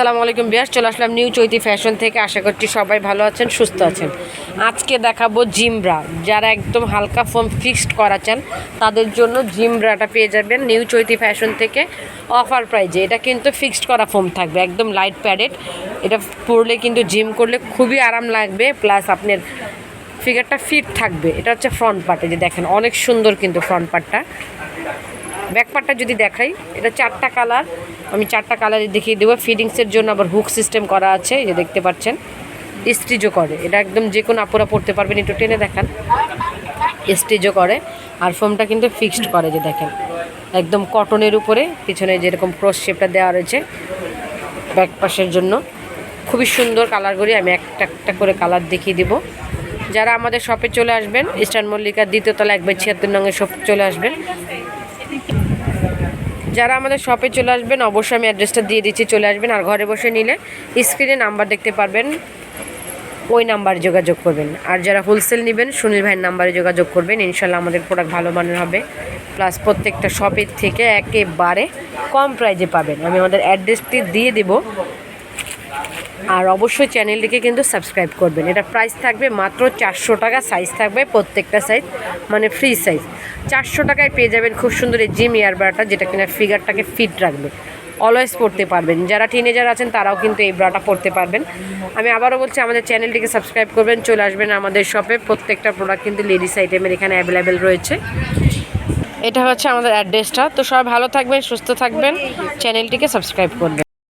আসসালামু আলাইকুম বিয়াস চলে আসলাম নিউ চৈতি ফ্যাশন থেকে। আশা করছি সবাই ভালো আছেন, সুস্থ আছেন। আজকে দেখাবো জিমব্রা যারা একদম হালকা ফোম ফিক্সড করা চান, তাদের জন্য জিমব্রাটা পেয়ে যাবেন নিউ চৈতি ফ্যাশন থেকে। অফার প্রাইজে এটা কিন্তু ফিক্সড করা ফোম থাকবে, একদম লাইট প্যাডেড এটা পরলে কিন্তু জিম করলে খুবই আরাম লাগবে প্লাস আপনার ফিগারটা ফিট থাকবে। এটা হচ্ছে ফ্রন্ট পার্টে যে দেখেন, অনেক সুন্দর কিন্তু ফ্রন্ট পার্টটা ব্যাক পার্টটা যদি দেখাই, এটা চারটা কালার। আমি চারটা কালারে দেখিয়ে দেবো। ফিডিংসের জন্য আবার হুক সিস্টেম করা আছে, এই যে দেখতে পাচ্ছেন। স্টিচও করে। এটা একদম যে কোনো আপুরা পড়তে পারবেন, একটু টেনে দেখান। স্টিচও করে। আর ফোমটা কিন্তু ফিক্সড করে যে দেখেন। একদম কটনের উপরে, পিছনে যেরকম ক্রস শেপটা দেওয়া রয়েছে ব্যাক পাশের জন্য। খুবই সুন্দর কালারগুলি আমি একটা একটা করে কালার দেখিয়ে দিব। যারা আমাদের শপে চলে আসবেন, ইস্টার্ন মল্লিকার দ্বিতীয় তলা এক বাই ছিয়াত্তর নঙের শপ চলে আসবেন যারা আমাদের শপে চলে আসবেন, অবশ্যই আমি অ্যাড্রেসটা দিয়ে দিচ্ছি, চলে আসবেন আর ঘরে বসে নিলে স্ক্রিনে নাম্বার দেখতে পারবেন। ওই নাম্বারে যোগাযোগ করবেন। আর যারা হোলসেল নেবেন, সুনীল ভাইয়ের নাম্বারে যোগাযোগ করবেন। ইনশাল্লাহ আমাদের প্রোডাক্ট ভালো মানের হবে। প্লাস প্রত্যেকটা শপের থেকে একেবারে কম প্রাইজে পাবেন। আমি আমাদের অ্যাড্রেসটি দিয়ে দেবো। আর অবশ্যই চ্যানেলটিকে কিন্তু সাবস্ক্রাইব করবেন। এটা প্রাইস থাকবে মাত্র চারশো টাকা সাইজ থাকবে প্রত্যেকটা সাইজ মানে ফ্রি সাইজ চারশো টাকায় পেয়ে যাবেন খুব সুন্দর এই জিম ইয়ারবারটা যেটা কিনা ফিগারটাকে ফিট রাখবে। অলওয়েজ পড়তে পারবেন। যারা টিনেজার আছেন, তারাও কিন্তু এই ব্রাটা পড়তে পারবেন। আমি আবারও বলছি, আমাদের চ্যানেলটিকে সাবস্ক্রাইব করবেন, চলে আসবেন আমাদের শপে প্রত্যেকটা প্রোডাক্ট কিন্তু লেডিস আইটেমের এখানে অ্যাভেলেবেল রয়েছে। এটা হচ্ছে আমাদের অ্যাড্রেসটা তো সবাই ভালো থাকবেন, সুস্থ থাকবেন। চ্যানেলটিকে সাবস্ক্রাইব করবেন।